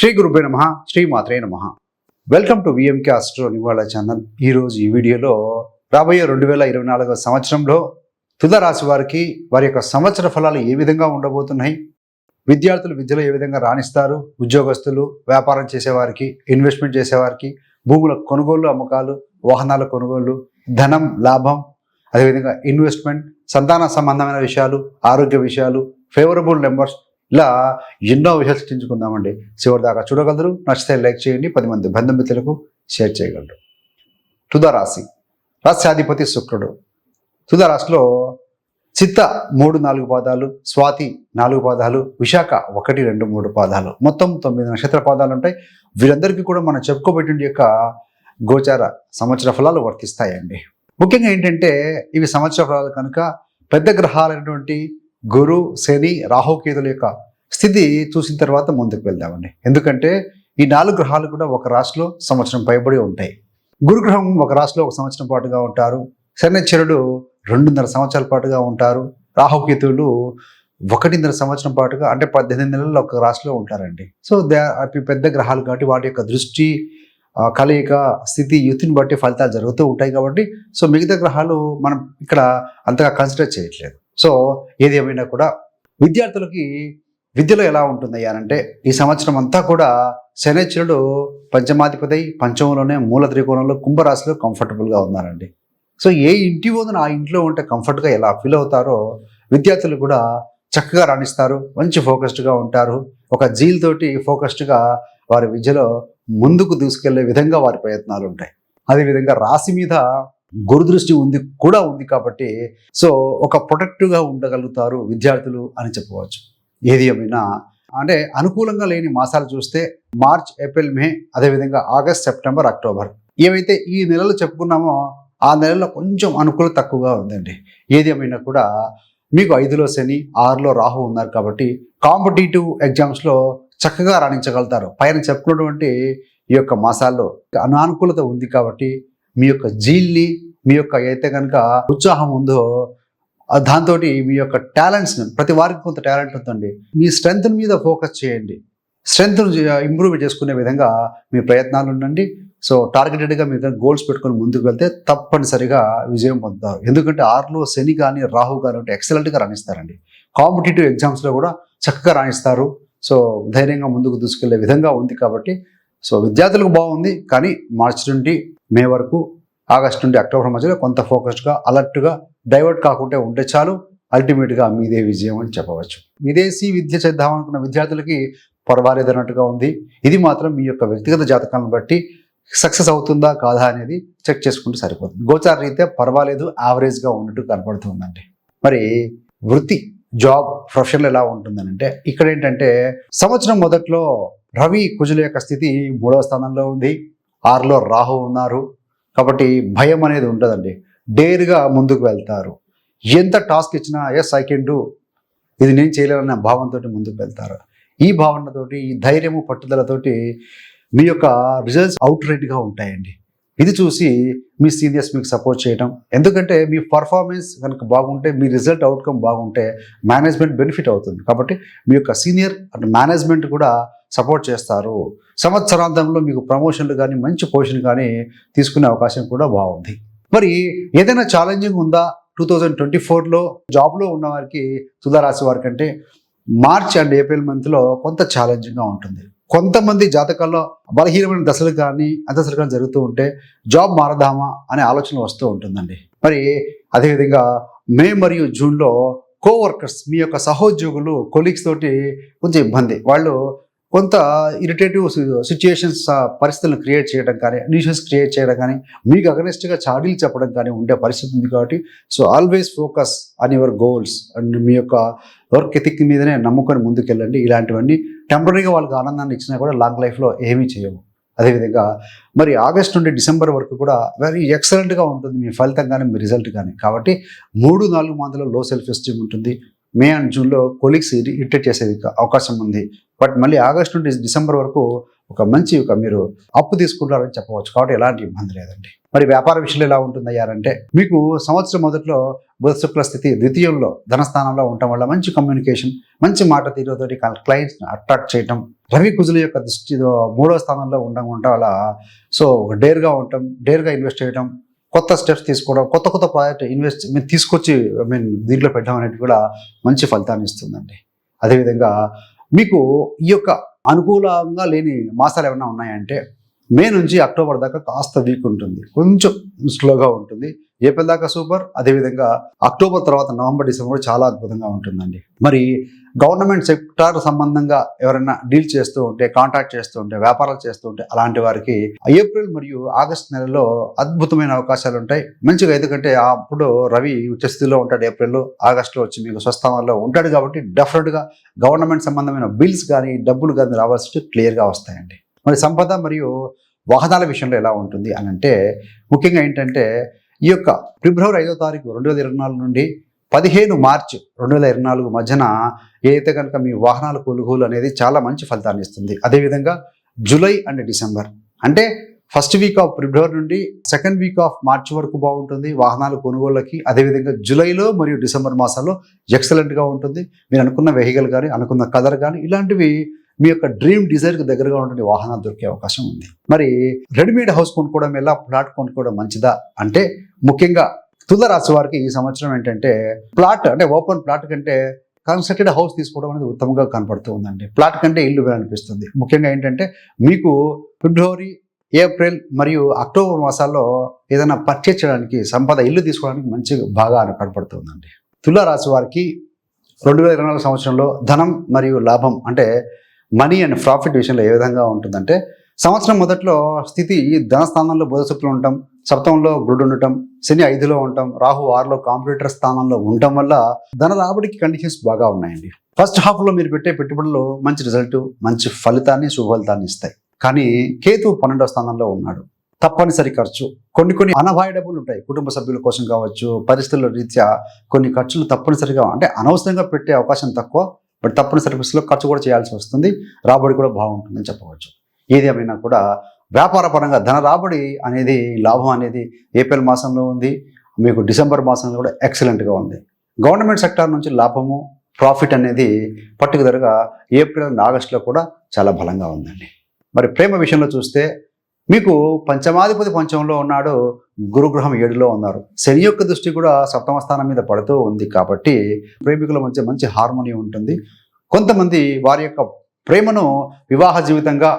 శ్రీ గురుపే నమ శ్రీ మాత్రే నమ. వెల్కమ్ టు విఎంకే ఆస్ట్రో నివాళ ఛానల్ ఈరోజు ఈ వీడియోలో రాబోయే రెండు వేల ఇరవై నాలుగవ సంవత్సరంలో తులరాశి వారికి వారి యొక్క సంవత్సర ఫలాలు ఏ విధంగా ఉండబోతున్నాయి? విద్యార్థులు విద్యలో ఏ విధంగా రాణిస్తారు? ఉద్యోగస్తులు వ్యాపారం చేసేవారికి ఇన్వెస్ట్మెంట్ చేసేవారికి భూముల కొనుగోలు అమ్మకాలు వాహనాల కొనుగోలు ధనం లాభం అదేవిధంగా ఇన్వెస్ట్మెంట్ సంతాన సంబంధమైన విషయాలు ఆరోగ్య విషయాలు ఫేవరబుల్ నెంబర్స్ ఇలా ఎన్నో విషయాలు సృష్టించుకుందామండి చివరి దాకా చూడగలరు. నచ్చితే లైక్ చేయండి. పది మంది బంధుమిత్రులకు షేర్ చేయగలరు. తుదారాశి. రాశ్యాధిపతి శుక్రుడు. తుదారాశిలో చిత్త మూడు నాలుగు పాదాలు స్వాతి నాలుగు పాదాలు విశాఖ ఒకటి రెండు మూడు పాదాలు. మొత్తం తొమ్మిది నక్షత్ర పాదాలు ఉంటాయి. వీరందరికీ కూడా మనం చెప్పుకోబెట్టిన యొక్క గోచార సంవత్సర ఫలాలు వర్తిస్తాయండి. ముఖ్యంగా ఏంటంటే ఇవి సంవత్సర ఫలాలు కనుక పెద్ద గ్రహాలైనటువంటి గురు శని రాహుకేతుల యొక్క స్థితి చూసిన తర్వాత ముందుకు వెళ్దామండి. ఎందుకంటే ఈ నాలుగు గ్రహాలు కూడా ఒక రాశిలో సంవత్సరం పైబడి ఉంటాయి. గురుగ్రహం ఒక రాశిలో ఒక సంవత్సరం పాటుగా ఉంటారు. శనిచరుడు రెండున్నర సంవత్సరాల పాటుగా ఉంటారు. రాహుకేతువులు ఒకటిన్నర సంవత్సరం పాటుగా అంటే పద్దెనిమిది నెలల్లో ఒక రాశిలో ఉంటారండి. సో దే అవి పెద్ద గ్రహాలు కాబట్టి వాటి యొక్క దృష్టి కలయిక స్థితి యుతిని బట్టి ఫలితాలు జరుగుతూ ఉంటాయి కాబట్టి సో మిగతా గ్రహాలు మనం ఇక్కడ అంతగా కన్సిడర్ చేయట్లేదు. సో ఏది ఏమైనా కూడా విద్యార్థులకి విద్యలో ఎలా ఉంటుంది అంటే ఈ సంవత్సరం అంతా కూడా శనిచరుడు పంచమాధిపతి పంచమంలోనే మూల త్రికోణంలో కుంభరాశిలో కంఫర్టబుల్గా ఉన్నారండి. సో ఏ ఇంటి ఓదన ఆ ఇంట్లో ఉంటే కంఫర్ట్గా ఎలా ఫీల్ అవుతారో విద్యార్థులు కూడా చక్కగా రాణిస్తారు మంచి ఫోకస్డ్గా ఉంటారు. ఒక జీల్ తోటి ఫోకస్డ్గా వారి విద్యలో ముందుకు తీసుకెళ్ళే విధంగా వారి ప్రయత్నాలు ఉంటాయి. అదేవిధంగా రాశి మీద గురుదృష్టి ఉంది కూడా ఉంది కాబట్టి సో ఒక ప్రొటెక్టివ్గా ఉండగలుగుతారు విద్యార్థులు అని చెప్పవచ్చు. ఏది ఏమైనా అంటే అనుకూలంగా లేని మాసాలు చూస్తే మార్చ్ ఏప్రిల్ మే అదేవిధంగా ఆగస్ట్ సెప్టెంబర్ అక్టోబర్. ఏవైతే ఈ నెలలు చెప్పుకున్నామో ఆ నెలలో కొంచెం అనుకూలత తక్కువగా ఉందండి. ఏది ఏమైనా కూడా మీకు ఐదులో శని ఆరులో రాహు ఉన్నారు కాబట్టి కాంపిటేటివ్ ఎగ్జామ్స్లో చక్కగా రాణించగలుగుతారు. పైన చెప్పుకున్నటువంటి ఈ యొక్క మాసాల్లో అనానుకూలత ఉంది కాబట్టి మీ యొక్క జీల్ని మీ యొక్క అయితే కనుక ఉత్సాహం ఉందో దాంతో మీ యొక్క టాలెంట్స్ని ప్రతి వారికి కొంత టాలెంట్ ఉందండి. మీ స్ట్రెంగ్త్ మీద ఫోకస్ చేయండి. స్ట్రెంగ్త్ ఇంప్రూవ్ చేసుకునే విధంగా మీ ప్రయత్నాలు ఉండండి. సో టార్గెటెడ్గా మీద గోల్స్ పెట్టుకొని ముందుకు వెళ్తే తప్పనిసరిగా విజయం పొందుతారు. ఎందుకంటే ఆరులో శని కానీ రాహు కానీ ఉంటే ఎక్సలెంట్గా రాణిస్తారండి. కాంపిటేటివ్ ఎగ్జామ్స్లో కూడా చక్కగా రాణిస్తారు. సో ధైర్యంగా ముందుకు దూసుకెళ్ళే విధంగా ఉంది కాబట్టి సో విద్యార్థులకు బాగుంది. కానీ మార్చి నుండి మే వరకు ఆగస్ట్ నుండి అక్టోబర్ మధ్యలో కొంత ఫోకస్డ్గా అలర్ట్గా డైవర్ట్ కాకుండా ఉంటే చాలు అల్టిమేట్గా మీదే విజయం అని చెప్పవచ్చు. విదేశీ విద్య చేద్దామనుకున్న విద్యార్థులకి పర్వాలేదు అన్నట్టుగా ఉంది. ఇది మాత్రం మీ యొక్క వ్యక్తిగత జాతకాలను బట్టి సక్సెస్ అవుతుందా కాదా అనేది చెక్ చేసుకుంటే సరిపోతుంది. గోచార రీత్యా పర్వాలేదు యావరేజ్గా ఉన్నట్టు కనపడుతుందండి. మరి వృత్తి జాబ్ ప్రొఫెషన్ ఎలా ఉంటుందని అంటే ఇక్కడ ఏంటంటే సంవత్సరం మొదట్లో రవి కుజుల యొక్క స్థితి మూడవ స్థానంలో ఉంది. ఆరులో రాహు ఉన్నారు. కాబట్టి భయం అనేది ఉంటుందండి డేర్గా ముందుకు వెళ్తారు. ఎంత టాస్క్ ఇచ్చినా ఎస్ ఐ కెన్ డూ. ఇది నేను చేయలేనన్న భావంతో ముందుకు వెళ్తారు. ఈ భావనతోటి ఈ ధైర్యము పట్టుదలతోటి మీ యొక్క రిజల్ట్స్ అవుట్ రైట్గా ఉంటాయండి. ఇది చూసి మీ సీనియర్స్ మీకు సపోర్ట్ చేయడం ఎందుకంటే మీ పర్ఫార్మెన్స్ కనుక బాగుంటే మీ రిజల్ట్ అవుట్కమ్ బాగుంటే మేనేజ్మెంట్ బెనిఫిట్ అవుతుంది. కాబట్టి మీ యొక్క సీనియర్ అండ్ మేనేజ్మెంట్ కూడా సపోర్ట్ చేస్తారు. సంవత్సరాంతంలో మీకు ప్రమోషన్లు కానీ మంచి పొజిషన్ కానీ తీసుకునే అవకాశం కూడా బాగుంది. మరి ఏదైనా ఛాలెంజింగ్ ఉందా? టూ థౌజండ్ ట్వంటీ ఫోర్లో జాబ్లో ఉన్న వారికి తులారాశి వారికి మార్చ్ అండ్ ఏప్రిల్ మంత్లో కొంత ఛాలెంజింగ్గా ఉంటుంది. కొంతమంది జాతకాల్లో బలహీనమైన దశలు కానీ అంతసలు కానీ జరుగుతూ ఉంటే జాబ్ మారదామా అనే ఆలోచన వస్తూ ఉంటుందండి. మరి అదేవిధంగా మే మరియు జూన్లో కోవర్కర్స్ మీ యొక్క సహోద్యోగులు కొలీగ్స్ తోటి కొంచెం ఇబ్బంది. వాళ్ళు కొంత ఇరిటేటివ్ సిచ్యుయేషన్స్ పరిస్థితులను క్రియేట్ చేయడం కానీ న్యూషన్స్ క్రియేట్ చేయడం కానీ మీకు అగనెస్ట్గా చాడీలు చెప్పడం కానీ ఉండే పరిస్థితి ఉంది కాబట్టి so always focus on your goals and మీ యొక్క వర్క్ ఎథిక్ మీదనే నమ్ముకొని ముందుకెళ్ళండి. ఇలాంటివన్నీ టెంపరీగా వాళ్ళకి ఆనందాన్ని ఇచ్చినా కూడా లాంగ్ లైఫ్లో ఏమీ చేయవు. అదేవిధంగా మరి ఆగస్ట్ నుండి డిసెంబర్ వరకు కూడా వెరీ ఎక్సలెంట్గా ఉంటుంది మీ ఫలితం కానీ మీ రిజల్ట్ కానీ. కాబట్టి మూడు నాలుగు మంత్లో లో సెల్ఫ్ ఎస్టీమ్ ఉంటుంది. మే అండ్ జూన్లో కొలీగ్స్ ఇరిటేట్ చేసేది అవకాశం ఉంది. బట్ మళ్ళీ ఆగస్ట్ నుండి డిసెంబర్ వరకు ఒక మంచి ఒక మీరు అప్పు తీసుకుంటారని చెప్పవచ్చు. కాబట్టి ఎలాంటి ఇబ్బంది లేదండి. మరి వ్యాపార విషయంలో ఎలా ఉంటుందయ్యారంటే మీకు సంవత్సరం మొదట్లో బుధ శుక్ల స్థితి ద్వితీయంలో ధనస్థానంలో ఉండటం వల్ల మంచి కమ్యూనికేషన్ మంచి మాట తీరుతోటి క్లయింట్స్ని అట్రాక్ట్ చేయటం రవి కుజుల యొక్క దృష్టి మూడో స్థానంలో ఉండకుండా అలా సో డేర్గా ఉండటం డేర్గా ఇన్వెస్ట్ చేయడం కొత్త స్టెప్స్ తీసుకోవడం కొత్త కొత్త ప్రాజెక్ట్ ఇన్వెస్ట్ మీరు తీసుకొచ్చి ఐ మీన్ దీంట్లో పెట్టడం అనేది కూడా మంచి ఫలితాన్ని ఇస్తుందండి. అదేవిధంగా మీకు ఈ యొక్క అనుకూలంగా లేని మాసాలు ఏమైనా ఉన్నాయంటే మే నుంచి అక్టోబర్ దాకా కాస్త వీక్ ఉంటుంది. కొంచెం స్లోగా ఉంటుంది. ఏప్రిల్ దాకా సూపర్. అదేవిధంగా అక్టోబర్ తర్వాత నవంబర్ డిసెంబర్ చాలా అద్భుతంగా ఉంటుందండి. మరి గవర్నమెంట్ సెక్టార్ సంబంధంగా ఎవరైనా డీల్ చేస్తూ ఉంటే కాంటాక్ట్ చేస్తూ ఉంటే వ్యాపారాలు చేస్తూ ఉంటే అలాంటి వారికి ఏప్రిల్ మరియు ఆగస్ట్ నెలలో అద్భుతమైన అవకాశాలు ఉంటాయి. మంచిగా ఎందుకంటే అప్పుడు రవి ఉచ్చస్థితిలో ఉంటాడు ఏప్రిల్లో ఆగస్టులో వచ్చి మీకు స్వస్థానంలో ఉంటాడు కాబట్టి డెఫినెట్గా గవర్నమెంట్ సంబంధమైన బిల్స్ కానీ డబ్బులు కానీ రావాల్సి క్లియర్గా వస్తాయండి. మరి సంపద మరియు వాహనాల విషయంలో ఎలా ఉంటుంది అని అంటే ముఖ్యంగా ఏంటంటే ఈ యొక్క ఫిబ్రవరి ఐదో తారీఖు రెండు వేల ఇరవై నాలుగు నుండి పదిహేను మార్చ్ రెండు వేల ఇరవై నాలుగు మధ్యన ఏదైతే కనుక మీ వాహనాల కొనుగోలు అనేది చాలా మంచి ఫలితాన్ని ఇస్తుంది. అదేవిధంగా జూలై అండ్ డిసెంబర్. అంటే ఫస్ట్ వీక్ ఆఫ్ ఫిబ్రవరి నుండి సెకండ్ వీక్ ఆఫ్ మార్చ్ వరకు బాగుంటుంది వాహనాల కొనుగోళ్ళకి. అదేవిధంగా జూలైలో మరియు డిసెంబర్ మాసాల్లో ఎక్సలెంట్గా ఉంటుంది. మీరు అనుకున్న వెహికల్ కానీ అనుకున్న కలర్ కానీ ఇలాంటివి మీ యొక్క డ్రీమ్ డిజైర్కి దగ్గరగా ఉండే వాహనాలు దొరికే అవకాశం ఉంది. మరి రెడీమేడ్ హౌస్ కొనుక్కోవడం ఎలా? ప్లాట్ కొనుక్కోవడం మంచిదా? అంటే ముఖ్యంగా తుల రాశి వారికి ఈ సంవత్సరం ఏంటంటే ప్లాట్ అంటే ఓపెన్ ప్లాట్ కంటే కన్స్ట్రక్టెడ్ హౌస్ తీసుకోవడం అనేది ఉత్తమంగా కనపడుతూ ఉందండి. ప్లాట్ కంటే ఇల్లు అనిపిస్తుంది ముఖ్యంగా ఏంటంటే మీకు ఫిబ్రవరి ఏప్రిల్ మరియు అక్టోబర్ మాసాల్లో ఏదైనా పర్చేజ్ చేయడానికి సంపద ఇల్లు తీసుకోవడానికి మంచి బాగా కనపడుతుందండి తుల రాశి వారికి రెండు వేల ఇరవై నాలుగు సంవత్సరంలో ధనం మరియు లాభం అంటే మనీ అండ్ ప్రాఫిట్ విషయంలో ఏ విధంగా ఉంటుందంటే సంవత్సరం మొదట్లో స్థితి ధన స్థానంలో ఉండటం సప్తంలో గురుడు ఉండటం శని ఐదులో ఉండటం రాహు ఆరులో కాంపిటేటర్ స్థానంలో ఉండటం వల్ల ధన రాబడికి కండిషన్స్ బాగా ఉన్నాయండి. ఫస్ట్ హాఫ్లో మీరు పెట్టే పెట్టుబడులు మంచి రిజల్ట్ మంచి ఫలితాన్ని సుఫలితాన్ని ఇస్తాయి. కానీ కేతు పన్నెండవ స్థానంలో ఉన్నాడు. తప్పనిసరి ఖర్చు. కొన్ని కొన్ని అనవాయిడబుల్ ఉంటాయి. కుటుంబ సభ్యుల కోసం కావచ్చు పరిస్థితుల రీత్యా కొన్ని ఖర్చులు తప్పనిసరిగా అంటే అనవసరంగా పెట్టే అవకాశం తక్కువ. బట్ తప్పని సర్వీస్లో ఖర్చు కూడా చేయాల్సి వస్తుంది. రాబడి కూడా బాగుంటుందని చెప్పవచ్చు. ఏది ఏమైనా కూడా వ్యాపార పరంగా ధన రాబడి అనేది లాభం అనేది ఏప్రిల్ మాసంలో ఉంది. మీకు డిసెంబర్ మాసంలో కూడా ఎక్సలెంట్గా ఉంది. గవర్నమెంట్ సెక్టార్ నుంచి లాభము ప్రాఫిట్ అనేది పర్టికులర్గా ఏప్రిల్ అండ్ ఆగస్టులో కూడా చాలా బలంగా ఉందండి. మరి ప్రేమ విషయంలో చూస్తే మీకు పంచమాధిపతి పంచంలో ఉన్నాడు గురుగ్రహం ఏడులో ఉన్నారు. శని యొక్క దృష్టి కూడా సప్తమ స్థానం మీద పడుతూ ఉంది కాబట్టి ప్రేమికుల మధ్య మంచి హార్మోని ఉంటుంది. కొంతమంది వారి యొక్క ప్రేమను వివాహ జీవితంగా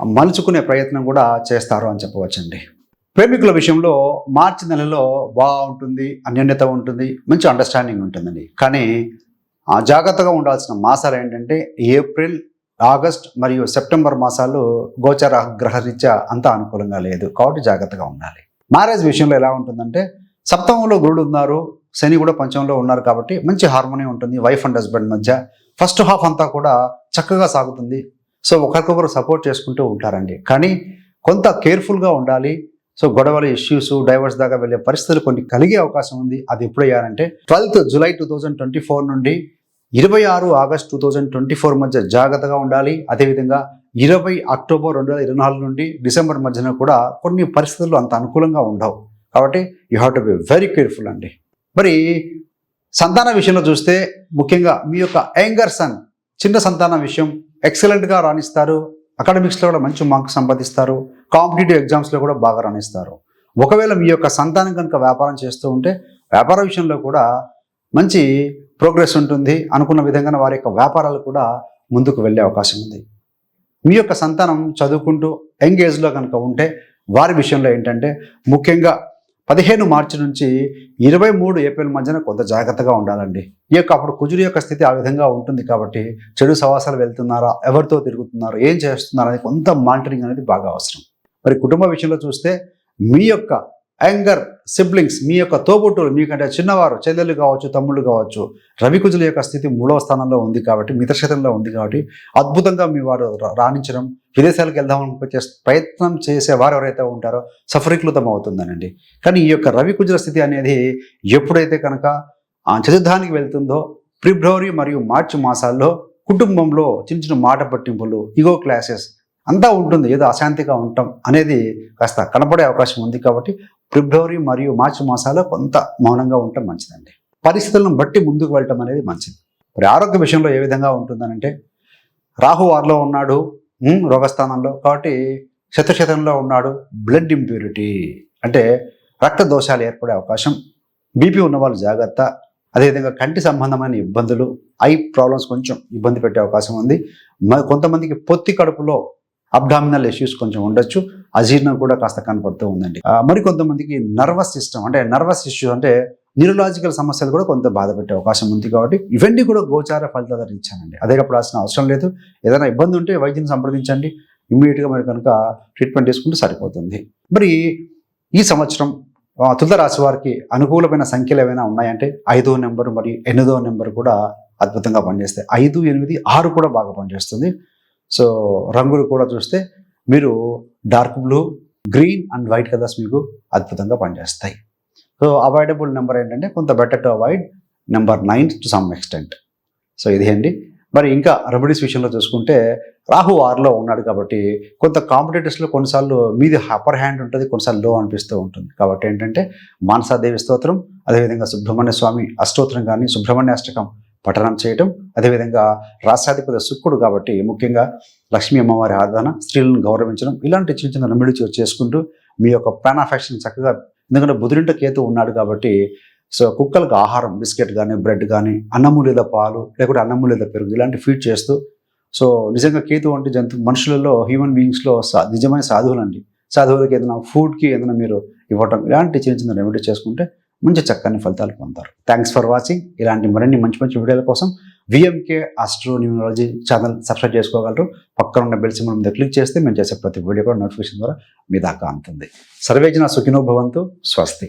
మలుచుకునే ప్రయత్నం కూడా చేస్తారు అని చెప్పవచ్చండి. ప్రేమికుల విషయంలో మార్చి నెలలో బాగుంటుంది అన్యోన్యత ఉంటుంది మంచి అండర్స్టాండింగ్ ఉంటుందండి. కానీ జాగ్రత్తగా ఉండాల్సిన మాసాలు ఏంటంటే ఏప్రిల్ ఆగస్ట్ మరియు సెప్టెంబర్ మాసాలు గోచర గ్రహరీత్యా అంత అనుకూలంగా లేదు. కాబట్టి జాగ్రత్తగా ఉండాలి. మ్యారేజ్ విషయంలో ఎలా ఉంటుందంటే సప్తమంలో గురుడు ఉన్నారు శని కూడా పంచంలో ఉన్నారు కాబట్టి మంచి హార్మోని ఉంటుంది వైఫ్ అండ్ హస్బెండ్ మధ్య. ఫస్ట్ హాఫ్ అంతా కూడా చక్కగా సాగుతుంది. సో ఒకరికొకరు సపోర్ట్ చేసుకుంటూ ఉంటారండి. కానీ కొంత కేర్ఫుల్గా ఉండాలి. సో గొడవల ఇష్యూస్ డైవర్స్ దాకా వెళ్ళే పరిస్థితులు కొన్ని కలిగే అవకాశం ఉంది. అది ఎప్పుడయ్యారంటే twelfth July two thousand twenty four నుండి ఇరవై ఆరు August two thousand twenty four మధ్య జాగ్రత్తగా ఉండాలి. అదేవిధంగా ఇరవై అక్టోబర్ రెండు వేల ఇరవై నాలుగు నుండి డిసెంబర్ మధ్యన కూడా కొన్ని పరిస్థితులు అంత అనుకూలంగా ఉండవు. కాబట్టి you have to be very careful అండి. మరి సంతాన విషయంలో చూస్తే ముఖ్యంగా మీ యొక్క యాంగర్ సన్ చిన్న సంతాన విషయం ఎక్సలెంట్గా రాణిస్తారు. అకాడమిక్స్లో కూడా మంచి మార్క్స్ సంపాదిస్తారు. కాంపిటేటివ్ ఎగ్జామ్స్లో కూడా బాగా రాణిస్తారు. ఒకవేళ మీ యొక్క సంతానం కనుక వ్యాపారం చేస్తూ ఉంటే వ్యాపార విషయంలో కూడా మంచి ప్రోగ్రెస్ ఉంటుంది. అనుకున్న విధంగా వారి యొక్క వ్యాపారాలు కూడా ముందుకు వెళ్ళే అవకాశం ఉంది. మీ యొక్క సంతానం చదువుకుంటూ యంగ్ ఏజ్లో కనుక ఉంటే వారి విషయంలో ఏంటంటే ముఖ్యంగా పదిహేను మార్చి నుంచి ఇరవై మూడు ఏప్రిల్ మధ్యన కొంత జాగ్రత్తగా ఉండాలండి. ఈ యొక్క అప్పుడు కుజుడి యొక్క స్థితి ఆ విధంగా ఉంటుంది కాబట్టి చెడు సవాసాలు వెళ్తున్నారా ఎవరితో తిరుగుతున్నారా ఏం చేస్తున్నారా అనేది కొంత మానిటరింగ్ అనేది బాగా అవసరం. మరి కుటుంబ విషయంలో చూస్తే మీ యొక్క యాంగర్ సిబ్లింగ్స్ మీ యొక్క తోబుట్టులు మీకంటే చిన్నవారు చెల్లెలు కావచ్చు తమ్ముళ్ళు కావచ్చు రవికుజుల యొక్క స్థితి మూడవ స్థానంలో ఉంది కాబట్టి మితక్షేత్రంలో ఉంది కాబట్టి అద్భుతంగా మీ వారు రాణించడం విదేశాలకు వెళ్దామని ప్రయత్నం చేసే వారు ఎవరైతే ఉంటారో సఫరీకృతం అవుతుందనండి. కానీ ఈ యొక్క రవికుజుల స్థితి అనేది ఎప్పుడైతే కనుక ఆ చతుర్థానికి వెళ్తుందో ఫిబ్రవరి మరియు మార్చి మాసాల్లో కుటుంబంలో చిన్న చిన్న మాట పట్టింపులు ఇగో క్లాసెస్ అంతా ఉంటుంది. ఏదో అశాంతిగా ఉండటం అనేది కాస్త కనపడే అవకాశం ఉంది కాబట్టి ఫిబ్రవరి మరియు మార్చి మాసాల్లో కొంత మౌనంగా ఉండటం మంచిదండి. పరిస్థితులను బట్టి ముందుకు వెళ్ళటం అనేది మంచిది. మరి ఆరోగ్య విషయంలో ఏ విధంగా ఉంటుందనంటే రాహు వారిలో ఉన్నాడు రోగస్థానంలో కాబట్టి శతశతంలో ఉన్నాడు బ్లడ్ ఇంప్యూరిటీ అంటే రక్త దోషాలు ఏర్పడే అవకాశం బీపీ ఉన్నవాళ్ళు జాగ్రత్త అదేవిధంగా కంటి సంబంధమైన ఇబ్బందులు ఐ ప్రాబ్లమ్స్ కొంచెం ఇబ్బంది పెట్టే అవకాశం ఉంది. మ- కొంతమందికి పొత్తి కడుపులో అబ్డామినల్ ఇష్యూస్ కొంచెం ఉండొచ్చు. అజీర్ణం కూడా కాస్త కనపడుతూ ఉందండి. మరి కొంతమందికి నర్వస్ సిస్టమ్ అంటే నర్వస్ ఇష్యూ అంటే న్యూరలాజికల్ సమస్యలు కూడా కొంత బాధ పెట్టే అవకాశం ఉంది కాబట్టి ఇవన్నీ కూడా గోచార ఫలితాలు ఇచ్చానండి. అదే పడాల్సిన అవసరం లేదు. ఏదైనా ఇబ్బంది ఉంటే వైద్యుని సంప్రదించండి. ఇమ్మీడియట్గా మరి కనుక ట్రీట్మెంట్ తీసుకుంటే సరిపోతుంది. మరి ఈ సంవత్సరం తుల రాశి వారికి అనుకూలమైన సంఖ్యలు ఏమైనా ఉన్నాయంటే ఐదో నెంబరు మరియు ఎనిమిదో నెంబర్ కూడా అద్భుతంగా పనిచేస్తాయి. ఐదు ఎనిమిది ఆరు కూడా బాగా పనిచేస్తుంది. సో రంగులు కూడా చూస్తే మీరు dark blue green and white colours మీకు అద్భుతంగా పనిచేస్తాయి. సో అవాయిడబుల్ నెంబర్ ఏంటంటే కొంత better to avoid number nine to some extent. So ఇది అండి. మరి ఇంకా రెమెడీస్ విషయంలో చూసుకుంటే రాహు ఆరులో ఉన్నాడు కాబట్టి కొంత కాంపిటేటర్స్లో కొన్నిసార్లు మీది అప్పర్ హ్యాండ్ ఉంటుంది కొన్నిసార్లు లో అనిపిస్తూ ఉంటుంది. కాబట్టి ఏంటంటే మానసాదేవి స్తోత్రం అదేవిధంగా సుబ్రహ్మణ్య స్వామి అష్టోత్రం కానీ సుబ్రహ్మణ్య అష్టకం పఠనం చేయటం. అదేవిధంగా రాష్ట్రాధిపతి శుక్రుడు కాబట్టి ముఖ్యంగా లక్ష్మీ అమ్మవారి ఆరాధన స్త్రీలను గౌరవించడం ఇలాంటి చిన్న చిన్న నమ్మిడి చేసుకుంటూ మీ యొక్క ప్లాన్ ఆఫ్ యాక్షన్ చక్కగా ఎందుకంటే బుధుడింట కేతు ఉన్నాడు కాబట్టి సో కుక్కలకు ఆహారం బిస్కెట్ కానీ బ్రెడ్ కానీ అన్నము లేదా పాలు లేకుంటే అన్నము లేదా పెరుగు ఇలాంటి ఫీడ్ చేస్తూ సో నిజంగా కేతు వంటి జంతు మనుషులలో హ్యూమన్ బీయింగ్స్లో సా నిజమైన సాధువులండి. సాధువులకి ఏదైనా ఫుడ్కి ఏదైనా మీరు ఇవ్వటం ఇలాంటి చిన్న చిన్న రెమెడీ చేసుకుంటే మంచి చక్కని ఫలితాలు పొందుతారు. థ్యాంక్స్ ఫర్ వాచింగ్ ఇలాంటి మరిన్ని మంచి మంచి వీడియోల కోసం VMK astro numerology channel subscribe చేసుకోగలరు. పక్కన ఉన్న బెల్ సింబల్ మీద క్లిక్ చేస్తే మేము చేసే ప్రతి వీడియో కూడా నోటిఫికేషన్ ద్వారా మీ దాకా అందుతుంది. సర్వేజన సుఖినో భవంతు. స్వస్తి.